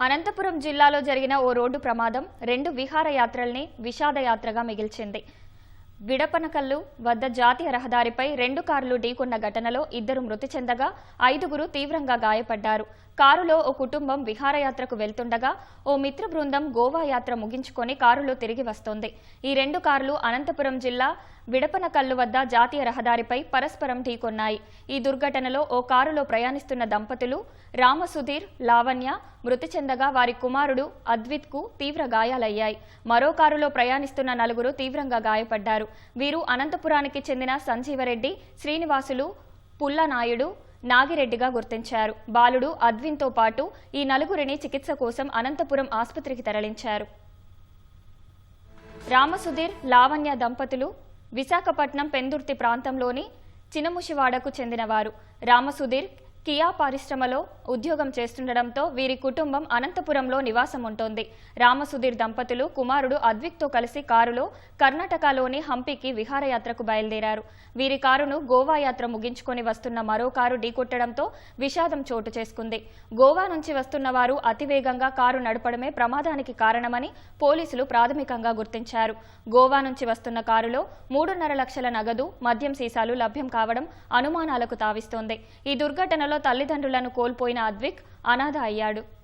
అనంతపురం జిల్లాలో జరిగిన ఓ రోడ్డు ప్రమాదం రెండు విహారయాత్రల్ని విషాదయాత్రగా మిగిల్చింది. విడపనకల్లు వద్ద జాతీయ రహదారిపై రెండు కార్లు ఢీకొన్న ఘటనలో ఇద్దరు మృతి చెందగా ఐదుగురు తీవ్రంగా గాయపడ్డారు. కారులో ఓ కుటుంబం విహారయాత్రకు వెళ్తుండగా ఓ మిత్ర బృందం గోవా యాత్ర ముగించుకొని కారులో తిరిగి వస్తోంది. ఈ రెండు కార్లు అనంతపురం జిల్లా విడపనకల్లు వద్ద జాతీయ రహదారిపై పరస్పరం ఢీకొన్నాయి. ఈ దుర్ఘటనలో ఓ కారులో ప్రయాణిస్తున్న దంపతులు రామసుధీర్ లావణ్య మృతి చెందగా వారి కుమారుడు అద్విత్కు తీవ్ర గాయాలయ్యాయి. మరో కారులో ప్రయాణిస్తున్న నలుగురు తీవ్రంగా గాయపడ్డారు. వీరు అనంతపురానికి చెందిన సంజీవరెడ్డి శ్రీనివాసులు పుల్లనాయుడు నాగిరెడ్డిగా గుర్తించారు. బాలుడు అద్విన్తో పాటు ఈ నలుగురిని చికిత్స కోసం అనంతపురం ఆసుపత్రికి తరలించారు. రామసుధీర్ లావణ్య దంపతులు విశాఖపట్నం పెందుర్తి ప్రాంతంలోని చినముషివాడకు చెందినవారు. రామసుధీర్ కియా పరిశ్రమలో ఉద్యోగం చేస్తుండటంతో వీరి కుటుంబం అనంతపురంలో నివాసం ఉంటుంది రామసుధీర్ దంపతులు కుమారుడు అద్విక్తో కలిసి కారులో కర్ణాటకలోని హంపీకి విహారయాత్రకు బయలుదేరారు. వీరి కారును గోవా యాత్ర ముగించుకొని వస్తున్న మరో కారు ఢీకొట్టడంతో విషాదం చోటు చేసుకుంది. గోవా నుంచి వస్తున్న వారు అతివేగంగా కారు నడపడమే ప్రమాదానికి కారణమని పోలీసులు ప్రాథమికంగా గుర్తించారు. గోవా నుంచి వస్తున్న కారులో మూడున్నర లక్షల నగదు మద్యం సీసాలు లభ్యం కావడం అనుమానాలకు తావిస్తోంది. ఈ దుర్ఘటనలో తల్లిదండ్రులను కోల్పోయిన అద్విక్ అనాథ అయ్యాడు.